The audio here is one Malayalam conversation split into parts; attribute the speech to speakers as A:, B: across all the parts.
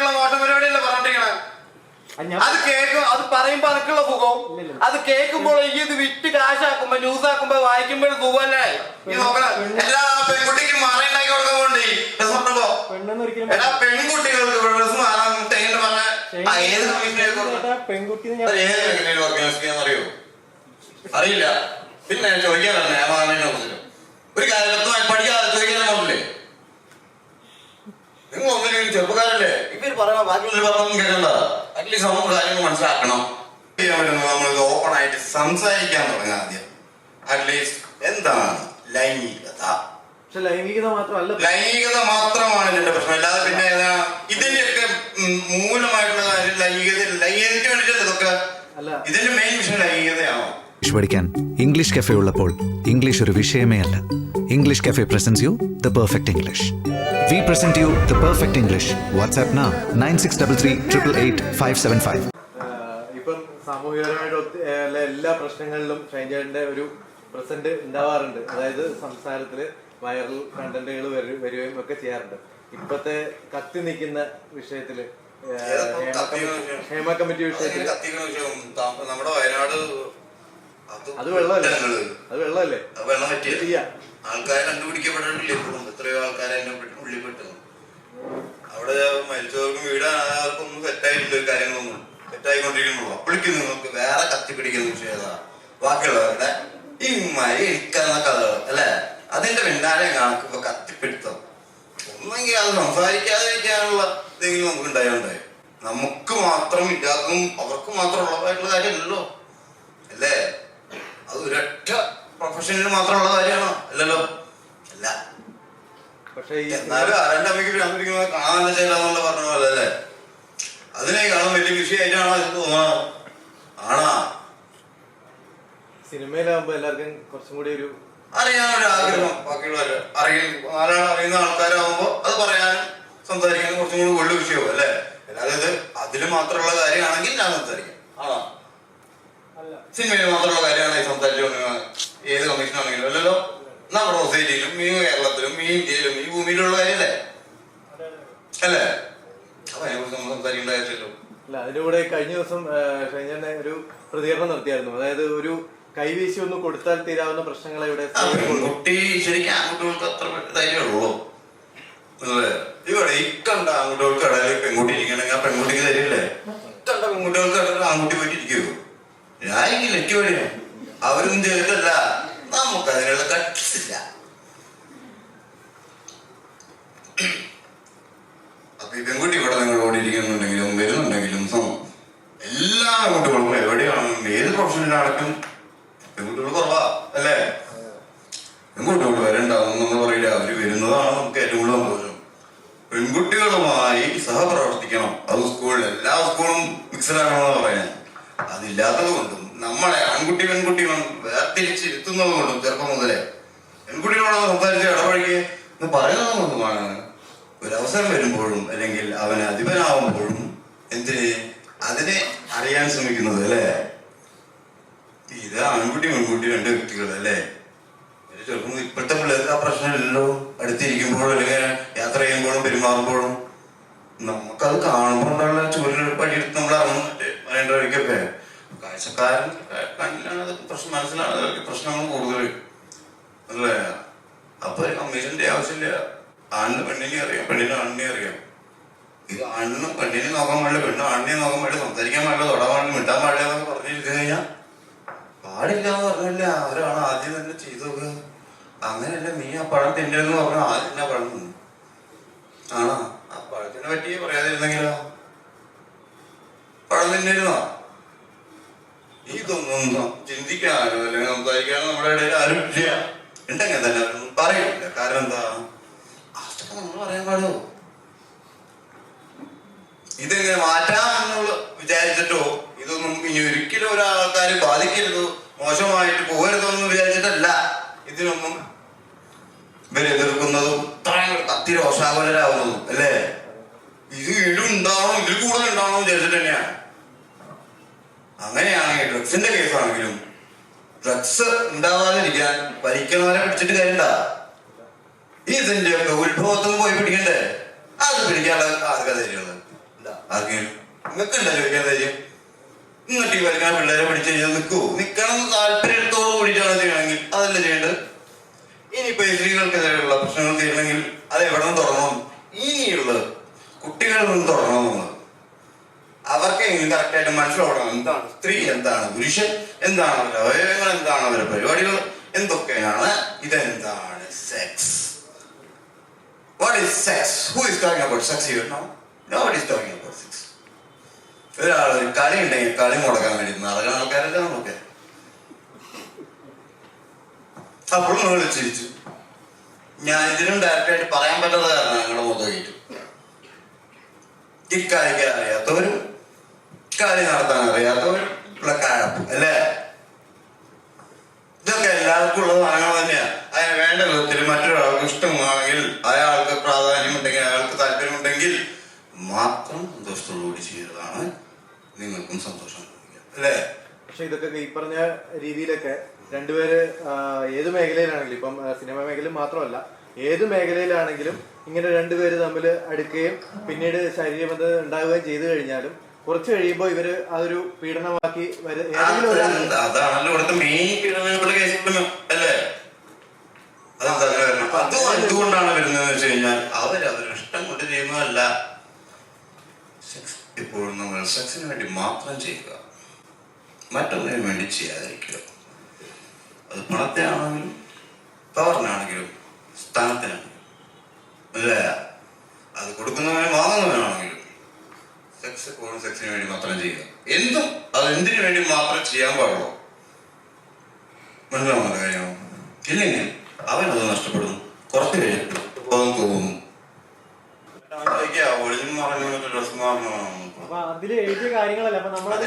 A: വേണ്ടിയുള്ള മോശം പരിപാടിയല്ലേ പറഞ്ഞിരിക്കണേ?
B: അത് ഞാൻ
A: അത് കേൾക്കും അത് പറയുമ്പോ അനക്കുള്ള
B: സുഖവും
A: അത് കേൾക്കുമ്പോൾ ഈ ഇത് വിറ്റ് കാശാക്കുമ്പോ ന്യൂസ് ആക്കുമ്പോ വായിക്കുമ്പോൾ സുഖമല്ലേ ഈ നോക്കണം. എല്ലാ പെൺകുട്ടിക്കും മാറി ഉണ്ടാക്കി
B: പെണ്ണെന്ന് ഒരിക്കലും
A: എല്ലാ പെൺകുട്ടികൾക്ക് ഡ്രസ് മാറാൻ തേങ്ങ പറഞ്ഞ ഏത് അറിയോ അറിയില്ല. പിന്നെ ചോദിക്കാൻ നിയമനെ കുറിച്ച്. ഒരു കാലത്ത് നിങ്ങൾ ഒന്നിനും ചെറുപ്പക്കാരല്ലേ? ഇവർ പറയണ ബാക്കിയുള്ളവർ പറഞ്ഞൊന്നും കേൾക്കണ്ട. അറ്റ്ലീസ്റ്റ് നമുക്ക് കാര്യങ്ങൾ മനസ്സിലാക്കണം. ചെയ്യാൻ പറ്റുന്നത് നമ്മൾ ഓപ്പൺ ആയിട്ട് സംസാരിക്കാൻ തുടങ്ങാം ആദ്യം. അറ്റ്ലീസ്റ്റ് എന്താണ് ലൈംഗികത?
B: പക്ഷെ ലൈംഗികത മാത്രമല്ല
A: ലൈംഗികത മാത്രമാണ് ഇതിന്റെ പ്രശ്നം. അല്ലാതെ പിന്നെ ഏതാ? ഇതിന്റെയൊക്കെ മൂലമായിട്ടുള്ള കാര്യം ലൈംഗികത ലൈംഗികതയ്ക്ക് വേണ്ടിയിട്ടല്ല ഇതൊക്കെ? ഇതിന്റെ മെയിൻ വിഷയം ലൈംഗികതയാണോ?
C: ഇംഗ്ലീഷ് പഠിക്കാൻ. ഇംഗ്ലീഷ് കഫേ ഉള്ളപ്പോൾ ഇംഗ്ലീഷ് ഒരു വിഷയമേ അല്ല. English cafe presents you the perfect English we present you the perfect English WhatsApp നാ nine six double three triple eight five seven five
B: ഇപ്പം സാമൂഹികപരമായിട്ട് എല്ലാ- എല്ലാ പ്രശ്നങ്ങളിലും ഷൈൻചേട്ടന്റെ ഒരു പ്രസന്റ് ഉണ്ടാവാറുണ്ട്. അതായത് സംസാരത്തിൽ വൈറൽ കണ്ടന്റുകൾ വരികയും ഒക്കെ ചെയ്യാറുണ്ട്. ഇപ്പത്തെ കത്തി നിൽക്കുന്ന
A: വിഷയത്തിൽ
B: ഹേമ
A: കത്തി
B: കമ്മിറ്റി-
A: വിഷയം?
B: ഹേമ കമ്മിറ്റി വിഷയത്തിൽ
A: അതിന് കത്തിക്കണ വിഷയം താ- നമ്മുടെ വയനാട്
B: അത് വെള്ളമല്ലേ. അത് വെള്ളമല്ലേ?
A: വെള്ളം പറ്റിയ ആൾക്കാരെ കണ്ടുപിടിക്കപ്പെട്ടിട്ടില്ല ഇപ്പോഴും എത്രയോ ആൾക്കാരെ എന്നെ ഉള്ളിൽ പെട്ടു അവിടെ മരിച്ചവർക്കും വീടാർക്കും ഒന്നും സെറ്റായിട്ടില്ല കാര്യങ്ങളൊന്നും. സെറ്റായിക്കൊണ്ടിരിക്കുന്നുള്ളൂ അപ്പോഴേക്കും നിങ്ങൾക്ക് വേറെ കത്തിപ്പിടിക്കുന്ന വിഷയം ഏതാ? ബാക്കിയുള്ളവരുടെ ഈ മരി ഇരിക്കുന്ന കഥകൾ അല്ലെ? അതിന്റെ പിന്നാലെ കണക്ക് ഇപ്പൊ കത്തിപ്പിടുത്തം. ഒന്നെങ്കിൽ അത് സംസാരിക്കാതിരിക്കാനുള്ള എന്തെങ്കിലും നമുക്ക് ഉണ്ടായുണ്ടായി നമുക്ക് മാത്രം ഇല്ലാത്തതും അവർക്ക് മാത്രം ഉള്ളതായിട്ടുള്ള കാര്യമല്ലല്ലോ. അല്ലേ? അത് ഒരൊറ്റ പ്രൊഫഷനിൽ മാത്രമുള്ള കാര്യമാണോ? അല്ലല്ലോ. അല്ല.
B: പക്ഷേ ഈ
A: എന്നാലും ആരന്റെ അമ്മയ്ക്ക് ഭ്രാന്തിരിക്കുന്നത് കാണാൻ ചെയ്യലാന്നുള്ള പറഞ്ഞ പോലെ അല്ലേ? അതിനെ കാണാൻ വലിയ വിഷയമായിട്ടാണോ ഇത് തോന്നണോ ആണാ?
B: സിനിമയിലാകുമ്പോ എല്ലാവർക്കും കുറച്ചും കൂടി ഒരു
A: അറിയാനൊരു ആഗ്രഹം. ബാക്കിയുള്ളവര് അറിയ അറിയുന്ന ആൾക്കാരാകുമ്പോ അത് പറയാനും സംസാരിക്കാനും കുറച്ചും കൂടി വലിയ വിഷയവും അല്ലേ? അല്ലാതെ ഇത് അതിൽ മാത്രമുള്ള കാര്യമാണെങ്കിൽ ഞാൻ സംസാരിക്കാം. ആണോ? സിനിമയിൽ മാത്രമുള്ള കാര്യമാണ് ഈ സംസാരിച്ചുകൊണ്ടിരുന്നത് ഏത് കമ്മീഷനാണെങ്കിലും അല്ലല്ലോ? നമ്മുടെ സൊസൈറ്റിയിലും ഈ കേരളത്തിലും ഈ ഇന്ത്യയിലും ഈ ഭൂമിയിലുള്ള കാര്യമല്ലേ അല്ലേ? അപ്പൊ അതിനെക്കുറിച്ച് നമ്മൾ സംസാരിക്കേണ്ട കാര്യമില്ലല്ലോ
B: അല്ല അതിലൂടെ കഴിഞ്ഞ ദിവസം ഷൈൻചേട്ടനെ ഒരു പ്രതികരണം നടത്തിയായിരുന്നു. അതായത് ഒരു കൈവീശി ഒന്ന് കൊടുത്താൽ തീരാവുന്ന പ്രശ്നങ്ങളെ ഇവിടെ
A: കുട്ടി ശരിക്കും ആൺകുട്ടികൾക്ക് അത്ര ധൈര്യമുള്ളൂ ഇവിടെ ഈ കണ്ട ആൺകുട്ടികൾക്ക് ഇടയിൽ പെൺകുട്ടി ഇരിക്കണമെങ്കിൽ ആ പെൺകുട്ടിക്ക് തരില്ലേ? കണ്ട പെൺകുട്ടികൾക്ക് ഇടയിൽ ആൺകുട്ടി പോയിട്ട് ഇരിക്കുവോ ഞാൻ ഇങ്ങനെ എനിക്ക് വേണ്ടിയാ അവരൊന്നും ചെയ്തിട്ടല്ല നമുക്ക് അതിനുള്ള കട്ടില്ല അപ്പൊ ഈ പെൺകുട്ടി ഇവിടെ നിങ്ങളോട് ഇരിക്കുന്നുണ്ടെങ്കിലും വരുന്നുണ്ടെങ്കിലും എല്ലാ പെൺകുട്ടികളും എവിടെയാണെങ്കിലും ഏത് പ്രൊഫഷനിലാണെങ്കിലും പെൺകുട്ടികൾ കുറവാ അല്ലേ? പെൺകുട്ടികൾ നമ്മൾ പറയില്ല. അവർ വരുന്നതാണ് നമുക്ക് ഏറ്റവും കൂടുതൽ സന്തോഷം. പെൺകുട്ടികളുമായി സഹപ്രവർത്തിക്കണം. അത് സ്കൂളിൽ എല്ലാ സ്കൂളും മിക്സഡ് ആകണമെന്ന് പറയാൻ അതില്ലാത്തത് കൊണ്ടും നമ്മളെ ആൺകുട്ടി പെൺകുട്ടി വേർതിരിച്ച് ഇരുത്തുന്നത് കൊണ്ടും ചെറുപ്പം മുതലേ. പെൺകുട്ടികളോട് സംസാരിച്ച് ഇടപഴകി എന്ന് പറയുന്നത് കൊണ്ടുമാണ്. ഒരു അവസരം വരുമ്പോഴും അല്ലെങ്കിൽ അവന് അധിപനാവുമ്പോഴും എന്തിന്? അതിനെ അറിയാൻ ശ്രമിക്കുന്നത് അല്ലേ? ഇത് ആൺകുട്ടി പെൺകുട്ടി രണ്ട് വ്യക്തികൾ അല്ലേ? ചെറുപ്പം ഇപ്പോഴത്തെ പിള്ളേർക്ക് ആ പ്രശ്നമില്ലല്ലോ. അടുത്തിരിക്കുമ്പോഴും അല്ലെങ്കിൽ യാത്ര ചെയ്യുമ്പോഴും പെരുമാറുമ്പോഴും നമുക്കത് കാണുമ്പോഴുള്ള ചൂരിൽ പടിയെടുത്ത് നമ്മൾ ഇറങ്ങും. വഴിക്കൊക്കെ കാഴ്ചക്കാരൻ കണ്ണിലാണ് പ്രശ്നം മനസ്സിലാണ് അതൊക്കെ പ്രശ്നങ്ങൾ കൂടുതൽ അല്ലേ? അപ്പൊ കമ്മീഷന്റെ ആവശ്യമില്ല. ആണിന് പെണ്ണിനെ അറിയാം പെണ്ണിന് ആണിനെ അറിയാം. ഇത് ആണിന് പെണ്ണിനെ നോക്കാൻ പാടില്ല പെണ്ണും ആണിനെ നോക്കാൻ പാടില്ല സംസാരിക്കാൻ പാടില്ല തൊടാൻ പാടില്ല മിണ്ടാൻ പാടില്ല എന്നൊക്കെ പറഞ്ഞിരിച്ചു കഴിഞ്ഞാൽ പാടില്ല എന്ന് പറഞ്ഞില്ല. അവരാണ് ആദ്യം തന്നെ ചെയ്തു നോക്കുക. അങ്ങനെയല്ല നീ ആ പഴം തിന്നെന്ന് പറഞ്ഞാൽ ആദ്യം തന്നെ പഴം തിന്നു. ആണോ? ആ പഴത്തിനെ പറ്റി പറയാതിരുന്നെങ്കിലോ? തിന്നിരുന്നോ ഇതൊന്നും ചിന്തിക്കാനോ അല്ലെങ്കിൽ സംസാരിക്കാനോ നമ്മുടെ ഇടയിൽ ആരും ഇല്ല. ഉണ്ടെങ്കിൽ തന്നെ പറയില്ല. കാരണം എന്താ? അതൊക്കെ നമ്മൾ പറയാൻ പാടുമോ ഇതെങ്ങനെ മാറ്റാമെന്നുള്ള വിചാരിച്ചിട്ടോ? ഇതൊന്നും ഇനി ഒരിക്കലും ഒരാൾക്കാരെ ബാധിക്കരുത്? മോശമായിട്ട് പോകരുതോ എന്ന് വിചാരിച്ചിട്ടല്ല. ഇതിനൊന്നും ഇവരെ എതിർക്കുന്നതും ഇത്രയും കത്തി രോഷാകുലരാകുന്നതും അല്ലേ? ഇത് ഇതിലും ഇതിൽ കൂടുതൽ ഉണ്ടാവണം വിചാരിച്ചിട്ട് തന്നെയാണ്. അങ്ങനെയാണെങ്കിൽ ഡ്രഗ്സിന്റെ കേസാണെങ്കിലും ഡ്രഗ്സ് ഉണ്ടാവാതിരിക്കാൻ വലിക്കുന്നവരെ പിടിച്ചിട്ട് കാര്യണ്ട ഇതിന്റെ ഒക്കെ ഉത്ഭവത്തിൽ പോയി പിടിക്കണ്ടേ? അത് പിടിക്കാനുള്ള ആർക്കാ ധൈര്യമുള്ളത് നിങ്ങൾക്ക് ഉണ്ടല്ലോ ചോദിക്കാൻ ധൈര്യം? ഇങ്ങോട്ട് ഈ വരുന്ന പിള്ളേരെ പിടിച്ച് കഴിഞ്ഞാൽ നിൽക്കൂ നിൽക്കണം താല്പര്യത്തോട് കൂടിയിട്ടാണ് ചെയ്യണമെങ്കിൽ അതല്ല ചെയ്യേണ്ടത്? ഇനിയിപ്പോ സ്ത്രീകൾക്കെതിരെയുള്ള പ്രശ്നങ്ങൾ ചെയ്യണമെങ്കിൽ അത് എവിടെ നിന്ന് തുടങ്ങും ഇനിയുള്ളത് കുട്ടികളിൽ നിന്ന് തുടങ്ങണമെന്നുള്ളത് കറക്റ്റായിട്ട് മനസ്സിലാവണം എന്താണ് സ്ത്രീ എന്താണ് പുരുഷൻ എന്താണ് അവരുടെ അവയവങ്ങൾ എന്താണ് അവരുടെ പരിപാടികൾ എന്തൊക്കെയാണ് ഇതെന്താണ് sex what is sex who is sex no is sex കളി ഉണ്ടെങ്കിൽ കളി മുടക്കാൻ വേണ്ടി നടക്കുന്ന ആൾക്കാരല്ല നമുക്ക് അപ്പോൾ നിങ്ങൾ ചിരിച്ചു. ഞാൻ ഇതിനും ഡയറക്റ്റായിട്ട് പറയാൻ പറ്റാത്ത കാരണം ഞങ്ങളുടെ കഴിച്ചു ഇക്കാലിക്കാൻ അറിയാത്തവരും കളി നടത്താൻ അറിയാത്തവരും ഉള്ള കഴപ്പ് അല്ലേ ഇതൊക്കെ എല്ലാവർക്കും ഉള്ള സാധനങ്ങൾ തന്നെയാണ് അതിന് വേണ്ട വിധത്തിൽ മറ്റൊരാൾക്ക് ഇഷ്ടമാണെങ്കിൽ അയാൾക്ക് പ്രാധാന്യമുണ്ടെങ്കിൽ അയാൾക്ക് താല്പര്യമുണ്ടെങ്കിൽ മാത്രം സന്തോഷത്തോടുകൂടി ചെയ്തതാണ് നിങ്ങൾക്കും സന്തോഷം. അല്ലേ
B: പക്ഷെ ഇതൊക്കെ ഈ പറഞ്ഞ രീതിയിലൊക്കെ രണ്ടുപേര് ഏത് മേഖലയിലാണെങ്കിലും ഇപ്പം സിനിമാ മേഖലയിൽ മാത്രമല്ല ഏത് മേഖലയിലാണെങ്കിലും ഇങ്ങനെ രണ്ടുപേര് തമ്മിൽ അടുക്കുകയും പിന്നീട് ശരീരബന്ധം ഉണ്ടാവുകയും ചെയ്തു കഴിഞ്ഞാലും കുറച്ച് കഴിയുമ്പോൾ ഇവർ അതൊരു പീഡനമാക്കി
A: അതാണല്ലോ ഇവിടുത്തെ മെയിൻ പീഡനങ്ങളുടെ കേസിലും അല്ലേ? അതെന്താ അങ്ങനെ വരുന്നത്? അത് എന്തുകൊണ്ടാണ് വരുന്നതെന്ന് വെച്ച് കഴിഞ്ഞാൽ അവർ അവരുടെ ഇഷ്ടം കൊണ്ട് ചെയ്യുന്നതല്ല. സെക്സ് ഇപ്പോഴും നമ്മൾ സെക്സിന് വേണ്ടി മാത്രം ചെയ്യുക. മറ്റൊന്നിനു വേണ്ടി ചെയ്യാതിരിക്കുക. അത് പണത്തിനാണെങ്കിലും പവറിനാണെങ്കിലും സ്ഥാനത്തിനാണെങ്കിലും. അല്ലേ? അത് കൊടുക്കുന്നവനും വാങ്ങുന്നവനാണെങ്കിലും. സെക്സ് എപ്പോഴും സെക്സിന് വേണ്ടി മാത്രം ചെയ്യുക. എന്തും അത് എന്തിനു വേണ്ടി മാത്രം ചെയ്യാൻ പാടുള്ളൂ? മനസ്സിലാവുന്ന കാര്യമാണ്? ഇല്ലെങ്കിൽ അവനത് നഷ്ടപ്പെടുന്നു. കുറച്ച് കഴിഞ്ഞിട്ട് തോന്നുന്നു ഒളിഞ്ഞു മറഞ്ഞു ഡ്രസ് മാറണം
D: എഴുതിയ കാര്യങ്ങളല്ല അപ്പൊ നമ്മളത്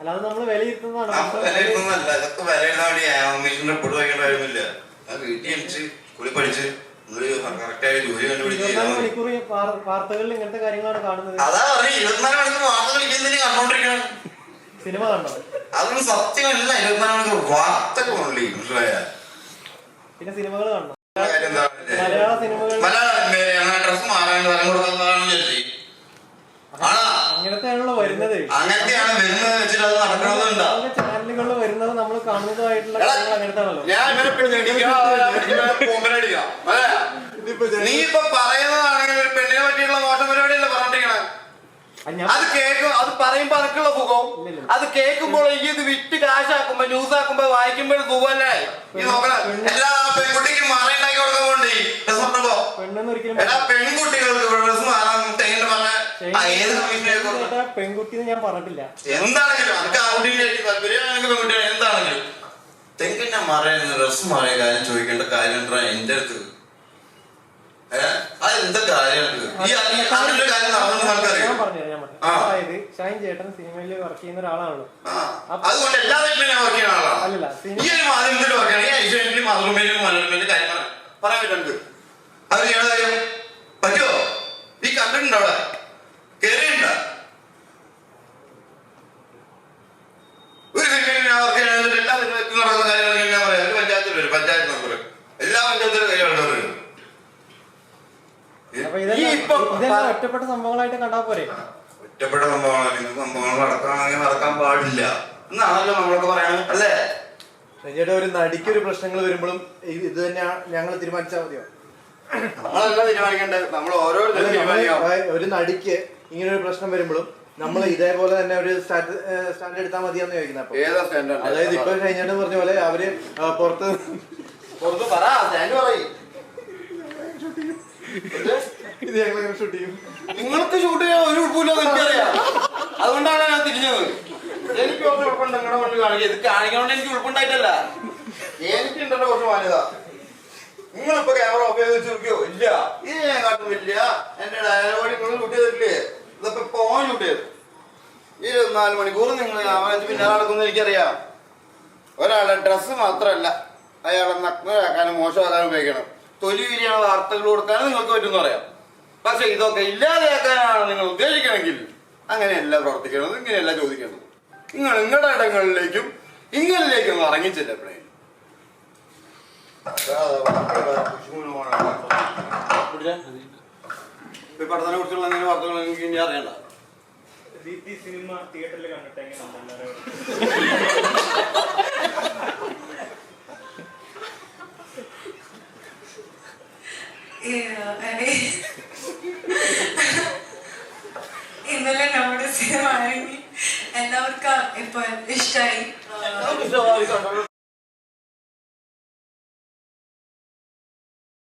D: അല്ലാതെ നമ്മൾ വിലയിരുത്തുന്നതാണ്.
A: ഇതൊക്കെ വിലയിരുത്താൻ വേണ്ടി ആമിഷന്റെ പൊടി വയ്ക്കേണ്ട കാര്യമില്ല. വീട്ടിൽ കുളി പഠിച്ച് കറക്റ്റായ ജോലി കണ്ടുപിടിച്ച്
D: വാർത്തകളിൽ ഇങ്ങനത്തെ കാര്യങ്ങളാണ് കാണുന്നത്.
A: അതാ പറഞ്ഞ ഇരുപത്തിനാല് മണിക്കൂർ വാർത്തകൾ ഇങ്ങനെ കണ്ടോണ്ടിരിക്കണം
D: സിനിമ കണ്ടോ?
A: അതൊന്നും സത്യമല്ല ഇരുപത്തിനാല് മണിക്കൂർ വാർത്തകൾ ഉള്ളി മനസ്സിലായ?
D: പിന്നെ സിനിമകൾ കണ്ടോ? മലയാള സിനിമകൾ
A: മലയാള ഡ്രസ് മാറാൻ തരം കൊടുക്കുന്നതാണെന്ന് വിചാരിച്ചു. ആണോ?
D: അങ്ങനത്തെയാണല്ലോ വരുന്നത്.
A: അങ്ങനത്തെയാണ് വരുന്നത് വെച്ചിട്ട് അത് നടക്കണമെന്നുണ്ടോ
D: ചാനലുകളിൽ വരുന്നത് നമ്മൾ കാണുന്നതായിട്ടുള്ള
A: എടാ,
D: കാര്യങ്ങൾ അങ്ങനത്തെയാണല്ലോ
A: ഞാൻ നീ ഇപ്പൊ പറയുന്നതാണെങ്കിൽ ഒരു പെണ്ണിനെ പറ്റിയുള്ള മോശം പരിപാടിയല്ല പറഞ്ഞിരിക്കണേ
D: അത്
E: കേൾക്കും അത് പറയുമ്പോ അനക്കുള്ള
D: സുഖവും.
E: അത് കേൾക്കുമ്പോൾ ഈ ഇത് വിറ്റ് കാശാക്കുമ്പോ ന്യൂസ് ആക്കുമ്പോ വായിക്കുമ്പോൾ സുഖമല്ലേ?
A: ഈ നോക്കണ. എല്ലാ പെൺകുട്ടിക്കും മാറുമ്പോ
D: ഒരിക്കലും
A: എടാ പെൺകുട്ടികൾക്ക് ഡ്രസ് മാറാൻ തെങ്ങിട്ട് പറഞ്ഞ ഏത്
D: പെൺകുട്ടി ഞാൻ പറഞ്ഞിട്ടില്ല.
A: എന്താണെങ്കിലും അനക്ക് ആൺകുട്ടിയുടെ താല്പര്യം എനിക്ക് പെൺകുട്ടിയുടെ എന്താണെങ്കിലും. തെങ്ങിന്റെ മറയുന്ന ഡ്രസ് മറിയ കാര്യം ചോദിക്കേണ്ട കാര്യം എന്റെ അടുത്ത്?
D: അതായത് ഷൈൻ ചേട്ടൻ സിനിമയിൽ വർക്ക് ചെയ്യുന്ന ഒരാളാണല്ലോ.
A: ആ. അതുകൊണ്ട് എല്ലാ വീട്ടിലും വർക്ക് ചെയ്യുന്ന ആളാണ്.
D: അല്ലല്ല
A: ഈ ഒരു മാധ്യമത്തിൽ വർക്ക് ചെയ്യണം. ഈ ഐശ്വര്യത്തിലും മാതൃഭൂമിയിലും മനോരമയിലും കാര്യം പറയാം പറയാൻ പറ്റുന്നുണ്ട് അത് ചെയ്യണ കാര്യം പറ്റുമോ ഈ കണ്ടിട്ടുണ്ടോ അവിടെ കേറിയിട്ടുണ്ടോ ഒരു സിനിമയിൽ ഞാൻ വർക്ക് ചെയ്യണമെങ്കിൽ എല്ലാ സിനിമയിലും നടക്കുന്ന കാര്യങ്ങൾ ഞാൻ പറയാം ഒരു പഞ്ചായത്തിൽ വരും പഞ്ചായത്ത് മെമ്പർ എല്ലാ പഞ്ചായത്തിലും കൈകളുള്ളവർ
D: അപ്പൊ
E: ഈ
D: ഇതെല്ലാം
E: ഇപ്പൊ
D: ഇതെല്ലാം ഒറ്റപ്പെട്ട സംഭവങ്ങളായിട്ട് കണ്ടാ പോരെ
A: ഒറ്റപ്പെട്ട സംഭവമാണ് ഇങ്ങനത്തെ സംഭവങ്ങൾ നടക്കുകയാണെങ്കിൽ നടക്കാൻ പാടില്ല. എന്നാണല്ലോ നമ്മളൊക്കെ പറയണത് അല്ലേ?
B: ചേട്ടാ ഒരു നടിക്ക് ഒരു പ്രശ്നങ്ങൾ വരുമ്പോഴും ഇത് തന്നെ ഞങ്ങൾ തീരുമാനിച്ചാൽ മതിയോ?
E: നമ്മളെല്ലാം തീരുമാനിക്കണ്ടേ? നമ്മൾ ഓരോരുത്തരും തീരുമാനിക്കാം
B: ഒരു നടിക്ക് ഇങ്ങനെ ഒരു പ്രശ്നം വരുമ്പോഴും നമ്മൾ ഇതേപോലെ തന്നെ ഒരു സ്റ്റാൻഡ് സ്റ്റാൻഡ് എടുത്താൽ മതിയാന്ന് ചോദിക്കുന്നത്
E: ഏതാ സ്റ്റാൻഡേർഡ്
B: അതായത് ഇപ്പൊ കഴിഞ്ഞിട്ട് പറഞ്ഞ പോലെ അവർ പുറത്ത്
E: പുറത്ത് പറ സ്റ്റാൻഡ് പറയും.
B: ഇത് ഞങ്ങൾ ഷൂട്ട് ചെയ്യും.
E: നിങ്ങൾക്ക് ഷൂട്ട് ചെയ്യാൻ ഒരു ഉൾപ്പില്ലെന്ന് എനിക്കറിയാം അതുകൊണ്ടാണ് ഞാൻ തിരിഞ്ഞത്. എനിക്ക് കുറച്ച് ഉൾപ്പുണ്ട് നിങ്ങളുടെ മുന്നിൽ കാണിക്കുക ഇത് കാണിക്കണോണ്ട് എനിക്ക് ഉൾപ്പുണ്ടായിട്ടല്ല എനിക്കുണ്ടല്ലോ കുറച്ച് മാന്യത നിങ്ങളിപ്പോ ക്യാമറ ഉപയോഗിച്ച് നോക്കിയോ ഇല്ല. ഇത് ഞാൻ കാട്ടുമില്ല എന്റെ ഡയലോഗ് നിങ്ങൾ ഷൂട്ട് ചെയ്തിട്ടില്ലേ? ഇതിപ്പോ പോകാൻ ഷൂട്ട് ചെയ്തു. ഇരുപത്തിനാല് മണിക്കൂർ നിങ്ങൾ ക്യാമറ പിന്നെ നടക്കുന്നു എനിക്കറിയാം. ഒരാളുടെ ഡ്രസ്സ് മാത്രമല്ല. അയാളെ നഗ്നരാക്കാനും മോശമാക്കാനും ഉപയോഗിക്കണം. തൊലി വിരിയാണ് വാർത്തകൾ കൊടുക്കാനും നിങ്ങൾക്ക് പറ്റുമെന്ന് പറയാം. പക്ഷെ ഇതൊക്കെ ഇല്ലാതെയാക്കാനാണ് നിങ്ങൾ ഉദ്ദേശിക്കണമെങ്കിൽ അങ്ങനെയല്ല പ്രവർത്തിക്കേണ്ടത് ഇങ്ങനെയല്ല ചോദിക്കുന്നത് നിങ്ങൾ നിങ്ങളുടെ ഇടങ്ങളിലേക്കും ഇങ്ങനിലേക്കും
A: ഈ പടത്തിനെ കുറിച്ചുള്ള എന്തെങ്കിലും വാർത്തകൾ എനിക്ക് ഇനി അറിയണ്ട?
F: സിനിമ തിയേറ്ററിൽ കണ്ടിട്ട്